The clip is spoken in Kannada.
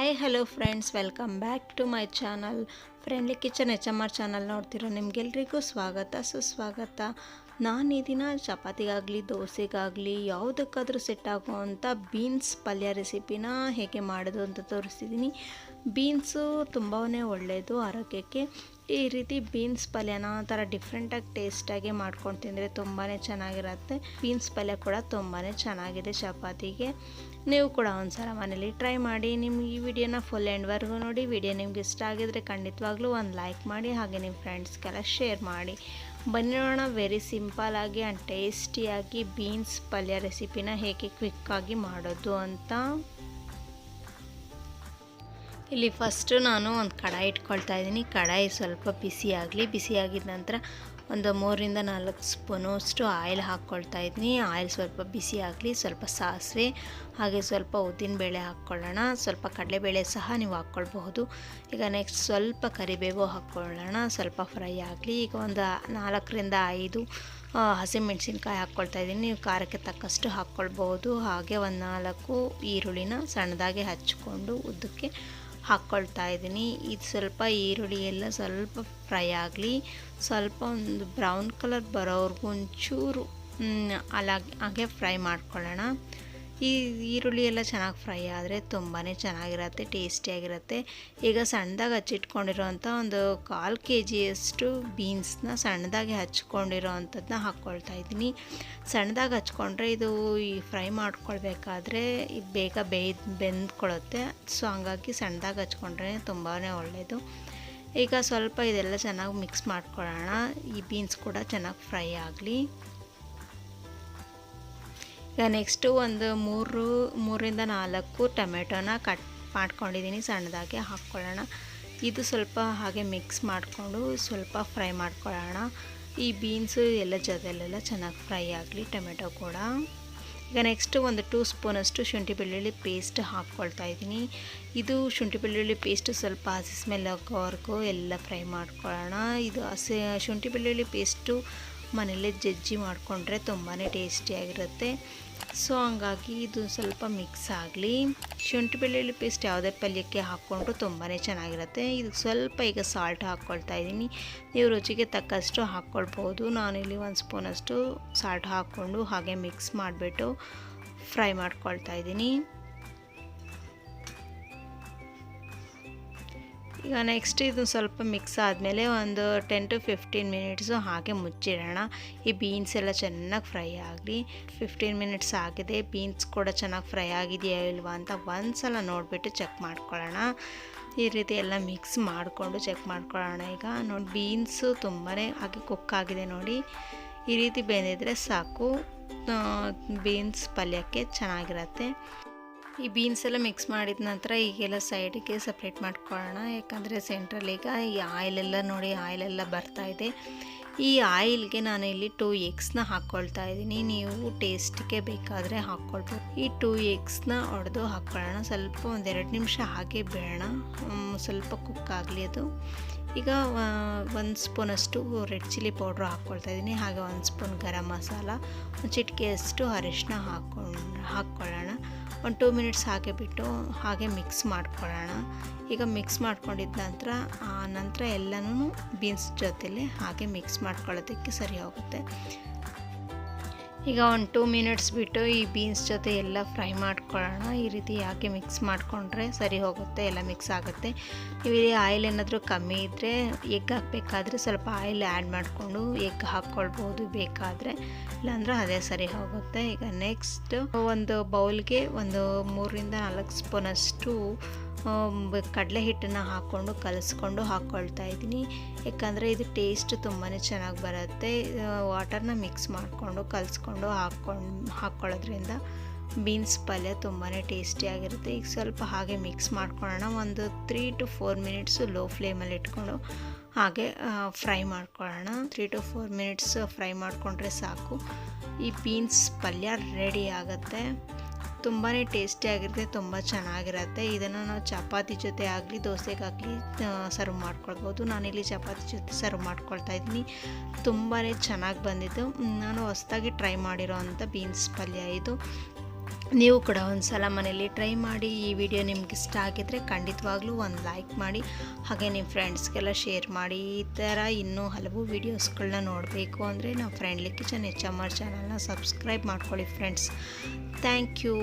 Hi hello friends welcome back to my channel Friendly Kitchen H M R channel ನೋಡ್ತಿರೋ ನಿಮಗೆಲ್ರಿಗೂ ಸ್ವಾಗತ. ಸುಸ್ವಾಗತ. ನಾನು ಈ ದಿನ ಚಪಾತಿಗಾಗಲಿ, ದೋಸೆಗಾಗಲಿ, ಯಾವುದಕ್ಕಾದರೂ ಸೆಟ್ ಆಗುವಂಥ ಬೀನ್ಸ್ ಪಲ್ಯ ರೆಸಿಪಿನ ಹೇಗೆ ಮಾಡೋದು ಅಂತ ತೋರಿಸ್ತಿದ್ದೀನಿ ಬೀನ್ಸು ತುಂಬಾ ಒಳ್ಳೆಯದು ಆರೋಗ್ಯಕ್ಕೆ. ಈ ರೀತಿ ಬೀನ್ಸ್ ಪಲ್ಯನ ಒಂಥರ ಡಿಫ್ರೆಂಟಾಗಿ ಟೇಸ್ಟಾಗಿ ಮಾಡ್ಕೊಂಡು ತಿಂದರೆ ತುಂಬಾ ಚೆನ್ನಾಗಿರುತ್ತೆ. ಬೀನ್ಸ್ ಪಲ್ಯ ಕೂಡ ತುಂಬಾ ಚೆನ್ನಾಗಿದೆ ಚಪಾತಿಗೆ. ನೀವು ಕೂಡ ಒಂದ್ಸಲ ಮನೇಲಿ ಟ್ರೈ ಮಾಡಿ ನಿಮ್ಗೆ ಈ ವಿಡಿಯೋನ ಫುಲ್ ಎಂಡ್ವರೆಗೂ ನೋಡಿ. ವಿಡಿಯೋ ನಿಮ್ಗೆ ಇಷ್ಟ ಆಗಿದ್ರೆ ಖಂಡಿತವಾಗ್ಲೂ ಒಂದು ಲೈಕ್ ಮಾಡಿ, ಹಾಗೆ ನಿಮ್ಮ ಫ್ರೆಂಡ್ಸ್ಗೆಲ್ಲ ಶೇರ್ ಮಾಡಿ. ಬನ್ನಿ ನೋಡೋಣ ವೆರಿ ಸಿಂಪಲಾಗಿ ಆ್ಯಂಡ್ ಟೇಸ್ಟಿಯಾಗಿ ಬೀನ್ಸ್ ಪಲ್ಯ ರೆಸಿಪಿನ ಹೇಗೆ ಕ್ವಿಕ್ಕಾಗಿ ಮಾಡೋದು ಅಂತ. ಇಲ್ಲಿ ಫಸ್ಟು ನಾನು ಒಂದು ಕಡಾಯಿ ಇಟ್ಕೊಳ್ತಾ ಇದ್ದೀನಿ. ಕಡಾಯಿ ಸ್ವಲ್ಪ ಬಿಸಿ ಆಗಲಿ ನಂತರ ಒಂದು ಮೂರಿಂದ ನಾಲ್ಕು ಸ್ಪೂನು ಅಷ್ಟು ಆಯಿಲ್ ಹಾಕ್ಕೊಳ್ತಾ ಇದ್ದೀನಿ ಆಯಿಲ್ ಸ್ವಲ್ಪ ಬಿಸಿ ಆಗಲಿ, ಸ್ವಲ್ಪ ಸಾಸಿವೆ, ಹಾಗೆ ಸ್ವಲ್ಪ ಉದ್ದಿನಬೇಳೆ ಹಾಕ್ಕೊಳ್ಳೋಣ. ಸ್ವಲ್ಪ ಕಡಲೆಬೇಳೆ ಸಹ ನೀವು ಹಾಕ್ಕೊಳ್ಬಹುದು. ಈಗ ನೆಕ್ಸ್ಟ್ ಸ್ವಲ್ಪ ಕರಿಬೇವು ಹಾಕ್ಕೊಳ್ಳೋಣ. ಸ್ವಲ್ಪ ಫ್ರೈ ಆಗಲಿ. ಈಗ ಒಂದು ನಾಲ್ಕರಿಂದ ಐದು ಹಸಿಮೆಣಸಿನ್ಕಾಯಿ ಹಾಕ್ಕೊಳ್ತಾ ಇದ್ದೀನಿ. ನೀವು ಖಾರಕ್ಕೆ ತಕ್ಕಷ್ಟು ಹಾಕ್ಕೊಳ್ಬಹುದು. ಹಾಗೆ ಒಂದು ನಾಲ್ಕು ಈರುಳ್ಳಿನ ಸಣ್ಣದಾಗಿ ಹಚ್ಕೊಂಡು ಉದ್ದಕ್ಕೆ ಹಾಕ್ಕೊಳ್ತಾ ಇದ್ದೀನಿ. ಇದು ಸ್ವಲ್ಪ ಈರುಳ್ಳಿ ಎಲ್ಲ ಸ್ವಲ್ಪ ಫ್ರೈ ಆಗಲಿ. ಸ್ವಲ್ಪ ಒಂದು ಬ್ರೌನ್ ಕಲರ್ ಬರೋವರೆಗೂ ಒಂಚೂರು ಹಾಗೆ ಫ್ರೈ ಮಾಡ್ಕೊಳ್ಳೋಣ. ಈ ಈರುಳ್ಳಿ ಎಲ್ಲ ಚೆನ್ನಾಗಿ ಫ್ರೈ ಆದರೆ ತುಂಬಾ ಚೆನ್ನಾಗಿರುತ್ತೆ, ಟೇಸ್ಟಿಯಾಗಿರುತ್ತೆ. ಈಗ ಸಣ್ಣದಾಗಿ ಹಚ್ಚಿಟ್ಕೊಂಡಿರೋವಂಥ ಒಂದು ಕಾಲು ಕೆ ಜಿಯಷ್ಟು ಬೀನ್ಸ್ನ ಸಣ್ಣದಾಗಿ ಹಚ್ಕೊಂಡಿರೋ ಅಂಥದ್ದನ್ನ ಹಾಕ್ಕೊಳ್ತಾ ಇದ್ದೀನಿ. ಸಣ್ಣದಾಗಿ ಹಚ್ಕೊಂಡ್ರೆ ಇದು ಈ ಫ್ರೈ ಮಾಡ್ಕೊಳ್ಬೇಕಾದ್ರೆ ಬೇಗ ಬೇಯ್ದು ಬೆಂದ್ಕೊಳ್ಳುತ್ತೆ ಸೊ ಹಂಗಾಗಿ ಸಣ್ಣದಾಗಿ ಹಚ್ಕೊಂಡ್ರೆ ತುಂಬಾ ಒಳ್ಳೆಯದು ಈಗ ಸ್ವಲ್ಪ ಇದೆಲ್ಲ ಚೆನ್ನಾಗಿ ಮಿಕ್ಸ್ ಮಾಡ್ಕೊಳ್ಳೋಣ. ಈ ಬೀನ್ಸ್ ಕೂಡ ಚೆನ್ನಾಗಿ ಫ್ರೈ ಆಗಲಿ. ಈಗ ನೆಕ್ಸ್ಟು ಒಂದು ಮೂರು, ಮೂರಿಂದ ನಾಲ್ಕು ಟೊಮೆಟೊನ ಕಟ್ ಮಾಡ್ಕೊಂಡಿದ್ದೀನಿ. ಸಣ್ಣದಾಗಿ ಹಾಕ್ಕೊಳ್ಳೋಣ. ಇದು ಸ್ವಲ್ಪ ಹಾಗೆ ಮಿಕ್ಸ್ ಮಾಡಿಕೊಂಡು ಸ್ವಲ್ಪ ಫ್ರೈ ಮಾಡ್ಕೊಳ್ಳೋಣ. ಈ ಬೀನ್ಸು ಎಲ್ಲ ಜೊತೆಲೆಲ್ಲ ಚೆನ್ನಾಗಿ ಫ್ರೈ ಆಗಲಿ, ಟೊಮೆಟೊ ಕೂಡ. ಈಗ ನೆಕ್ಸ್ಟು ಒಂದು ಟೂ ಸ್ಪೂನಷ್ಟು ಶುಂಠಿ ಬೆಳ್ಳುಳ್ಳಿ ಪೇಸ್ಟ್ ಹಾಕ್ಕೊಳ್ತಾ ಇದ್ದೀನಿ. ಇದು ಶುಂಠಿ ಬೆಳ್ಳುಳ್ಳಿ ಪೇಸ್ಟು ಸ್ವಲ್ಪ ಹಸಿ ಸ್ಮೆಲ್ ಹಾಕೋವರೆಗೂ ಎಲ್ಲ ಫ್ರೈ ಮಾಡ್ಕೊಳ್ಳೋಣ. ಇದು ಹಸಿ, ಶುಂಠಿ ಬೆಳ್ಳುಳ್ಳಿ ಪೇಸ್ಟು ಮನೇಲೇ ಜಜ್ಜಿ ಮಾಡಿಕೊಂಡ್ರೆ ತುಂಬಾ ಟೇಸ್ಟಿಯಾಗಿರುತ್ತೆ ಸೊ ಹಂಗಾಗಿ ಇದು ಸ್ವಲ್ಪ ಮಿಕ್ಸ್ ಆಗಲಿ. ಶುಂಠಿ ಬೆಳ್ಳುಳ್ಳಿ ಪೇಸ್ಟ್ ಯಾವುದೇ ಪಲ್ಯಕ್ಕೆ ಹಾಕ್ಕೊಂಡ್ರು ತುಂಬಾ ಚೆನ್ನಾಗಿರುತ್ತೆ. ಇದಕ್ಕೆ ಸ್ವಲ್ಪ ಈಗ ಸಾಲ್ಟ್ ಹಾಕ್ಕೊಳ್ತಾ ಇದ್ದೀನಿ. ನೀವು ರುಚಿಗೆ ತಕ್ಕಷ್ಟು ಹಾಕ್ಕೊಳ್ಬೋದು ನಾನಿಲ್ಲಿ ಒಂದು ಸ್ಪೂನಷ್ಟು ಸಾಲ್ಟ್ ಹಾಕ್ಕೊಂಡು ಹಾಗೆ ಮಿಕ್ಸ್ ಮಾಡಿಬಿಟ್ಟು ಫ್ರೈ ಮಾಡ್ಕೊಳ್ತಾ ಇದ್ದೀನಿ. ಈಗ ನೆಕ್ಸ್ಟ್ ಇದು ಸ್ವಲ್ಪ ಮಿಕ್ಸ್ ಆದಮೇಲೆ ಒಂದು ಟೆನ್ ಟು ಫಿಫ್ಟೀನ್ ಮಿನಿಟ್ಸು ಹಾಗೆ ಮುಚ್ಚಿಡೋಣ. ಈ ಬೀನ್ಸ್ ಎಲ್ಲ ಚೆನ್ನಾಗಿ ಫ್ರೈ ಆಗಲಿ. ಫಿಫ್ಟೀನ್ ಮಿನಿಟ್ಸ್ ಆಗಿದೆ. ಬೀನ್ಸ್ ಕೂಡ ಚೆನ್ನಾಗಿ ಫ್ರೈ ಆಗಿದೆಯಾ ಇಲ್ವಾ ಅಂತ ಒಂದು ಸಲ ನೋಡಿಬಿಟ್ಟು ಚೆಕ್ ಮಾಡ್ಕೊಳ್ಳೋಣ. ಈ ರೀತಿ ಎಲ್ಲ ಮಿಕ್ಸ್ ಮಾಡಿಕೊಂಡು ಚೆಕ್ ಮಾಡ್ಕೊಳ್ಳೋಣ ಈಗ. ನೋಡಿ ಬೀನ್ಸು ತುಂಬಾ ಹಾಗೆ ಕುಕ್ ಆಗಿದೆ ನೋಡಿ. ಈ ರೀತಿ ಬೆಂದಿದ್ರೆ ಸಾಕು. ಬೀನ್ಸ್ ಪಲ್ಯಕ್ಕೆ ಚೆನ್ನಾಗಿರುತ್ತೆ. ಈ ಬೀನ್ಸ್ ಎಲ್ಲ ಮಿಕ್ಸ್ ಮಾಡಿದ ನಂತರ ಈಗೆಲ್ಲ ಸೈಡಿಗೆ ಸಪ್ರೇಟ್ ಮಾಡ್ಕೊಳ್ಳೋಣ. ಯಾಕಂದರೆ ಸೆಂಟ್ರಲ್ಲಿ ಈಗ ಈ ಆಯಿಲೆಲ್ಲ ನೋಡಿ ಆಯಿಲೆಲ್ಲ ಬರ್ತಾ ಇದೆ. ಈ ಆಯಿಲ್ಗೆ ನಾನು ಇಲ್ಲಿ ಟೂ ಎಗ್ಸ್ನ ಹಾಕ್ಕೊಳ್ತಾ ಇದ್ದೀನಿ. ನೀವು ಟೇಸ್ಟಿಗೆ ಬೇಕಾದರೆ ಹಾಕ್ಕೊಳ್ಬೋದು ಈ ಟೂ ಎಗ್ಸ್ನ ಒಡೆದು ಹಾಕ್ಕೊಳ್ಳೋಣ ಸ್ವಲ್ಪ ಒಂದೆರಡು ನಿಮಿಷ ಹಾಗೆ ಬೇಡ ಸ್ವಲ್ಪ ಕುಕ್ ಆಗಲಿ ಅದು. ಈಗ ಒಂದು ಸ್ಪೂನಷ್ಟು ರೆಡ್ ಚಿಲ್ಲಿ ಪೌಡ್ರ್ ಹಾಕ್ಕೊಳ್ತಾ ಇದ್ದೀನಿ. ಹಾಗೆ ಒಂದು ಸ್ಪೂನ್ ಗರಂ ಮಸಾಲ. ಒಂದು ಚಿಟಿಕೆಯಷ್ಟು ಅರಿಶಿನ ಹಾಕ್ಕೊಂಡು ಹಾಕ್ಕೊಳ್ಳೋಣ ಒಂದು ಟೂ ಮಿನಿಟ್ಸ್ ಹಾಗೆ ಬಿಟ್ಟು ಹಾಗೆ ಮಿಕ್ಸ್ ಮಾಡ್ಕೊಳ್ಳೋಣ. ಈಗ ಮಿಕ್ಸ್ ಮಾಡ್ಕೊಂಡಿದ್ದ ನಂತರ, ಆ ನಂತರ ಎಲ್ಲನೂ ಬೀನ್ಸ್ ಜೊತೆಲಿ ಹಾಗೆ ಮಿಕ್ಸ್ ಮಾಡ್ಕೊಳ್ಳೋದಕ್ಕೆ ಸರಿ ಹೋಗುತ್ತೆ. ಈಗ ಒಂದು ಟೂ ಮಿನಿಟ್ಸ್ ಬಿಟ್ಟು ಈ ಬೀನ್ಸ್ ಜೊತೆ ಎಲ್ಲ ಫ್ರೈ ಮಾಡ್ಕೊಳ್ಳೋಣ. ಈ ರೀತಿ ಯಾಕೆ ಮಿಕ್ಸ್ ಮಾಡಿಕೊಂಡ್ರೆ ಸರಿ ಹೋಗುತ್ತೆ, ಎಲ್ಲ ಮಿಕ್ಸ್ ಆಗುತ್ತೆ. ಇಲ್ಲಿ ಆಯಿಲ್ ಏನಾದರೂ ಕಮ್ಮಿ ಇದ್ದರೆ ಎಗ್ ಹಾಕಬೇಕಾದ್ರೆ ಸ್ವಲ್ಪ ಆಯಿಲ್ ಆ್ಯಡ್ ಮಾಡಿಕೊಂಡು ಎಗ್ ಹಾಕ್ಕೊಳ್ಬೋದು ಬೇಕಾದರೆ. ಇಲ್ಲಾಂದ್ರೆ ಅದೇ ಸರಿ ಹೋಗುತ್ತೆ. ಈಗ ನೆಕ್ಸ್ಟ್ ಒಂದು ಬೌಲ್ಗೆ ಒಂದು ಮೂರರಿಂದ ನಾಲ್ಕು ಸ್ಪೂನಷ್ಟು ಕಡಲೆ ಹಿಟ್ಟನ್ನು ಹಾಕ್ಕೊಂಡು ಕಲಿಸ್ಕೊಂಡು ಹಾಕ್ಕೊಳ್ತಾ ಇದ್ದೀನಿ. ಯಾಕಂದರೆ ಇದು ಟೇಸ್ಟ್ ತುಂಬಾ ಚೆನ್ನಾಗಿ ಬರುತ್ತೆ. ವಾಟರ್ನ ಮಿಕ್ಸ್ ಮಾಡಿಕೊಂಡು ಕಲಸ್ಕೊಂಡು ಹಾಕ್ಕೊಂಡು, ಹಾಕ್ಕೊಳ್ಳೋದ್ರಿಂದ ಬೀನ್ಸ್ ಪಲ್ಯ ತುಂಬಾ ಟೇಸ್ಟಿಯಾಗಿರುತ್ತೆ ಈಗ ಸ್ವಲ್ಪ ಹಾಗೆ ಮಿಕ್ಸ್ ಮಾಡ್ಕೊಳ್ಳೋಣ. ಒಂದು three to four minutes low ಫ್ಲೇಮಲ್ಲಿ ಇಟ್ಕೊಂಡು ಹಾಗೆ ಫ್ರೈ ಮಾಡ್ಕೊಳ್ಳೋಣ. Three to four minutes fry ಮಾಡಿಕೊಂಡ್ರೆ ಸಾಕು. ಈ ಬೀನ್ಸ್ ಪಲ್ಯ ರೆಡಿ ಆಗುತ್ತೆ. ತುಂಬಾ ಟೇಸ್ಟಿಯಾಗಿರುತ್ತೆ ತುಂಬ ಚೆನ್ನಾಗಿರುತ್ತೆ. ಇದನ್ನು ನಾವು ಚಪಾತಿ ಜೊತೆ ಆಗಲಿ, ದೋಸೆಗಾಗಲಿ ಸರ್ವ್ ಮಾಡ್ಕೊಳ್ಬೋದು. ನಾನಿಲ್ಲಿ ಚಪಾತಿ ಜೊತೆ ಸರ್ವ್ ಮಾಡ್ಕೊಳ್ತಾ ಇದ್ದೀನಿ. ತುಂಬಾ ಚೆನ್ನಾಗಿ ಬಂದಿದ್ದು. ನಾನು ಹೊಸ್ದಾಗಿ ಟ್ರೈ ಮಾಡಿರೋ ಅಂಥ ಬೀನ್ಸ್ ಪಲ್ಯ ಇದು. ನೀವು ಕೂಡ ಒಂದು ಸಲ ಮನೇಲಿ ಟ್ರೈ ಮಾಡಿ ಈ ವಿಡಿಯೋ ನಿಮ್ಗೆ ಇಷ್ಟ ಆಗಿದ್ರೆ ಖಂಡಿತವಾಗ್ಲೂ ಒಂದು ಲೈಕ್ ಮಾಡಿ, ಹಾಗೆ ನಿಮ್ಮ ಫ್ರೆಂಡ್ಸ್ಗೆಲ್ಲ ಶೇರ್ ಮಾಡಿ. ಈ ಥರ ಇನ್ನೂ ಹಲವು ವೀಡಿಯೋಸ್ಗಳನ್ನ ನೋಡಬೇಕು ಅಂದರೆ ನಾವು Friendly Kitchen H M R ಚಾನಲ್ನ ಸಬ್ಸ್ಕ್ರೈಬ್ ಮಾಡ್ಕೊಳ್ಳಿ ಫ್ರೆಂಡ್ಸ್ ಥ್ಯಾಂಕ್ ಯು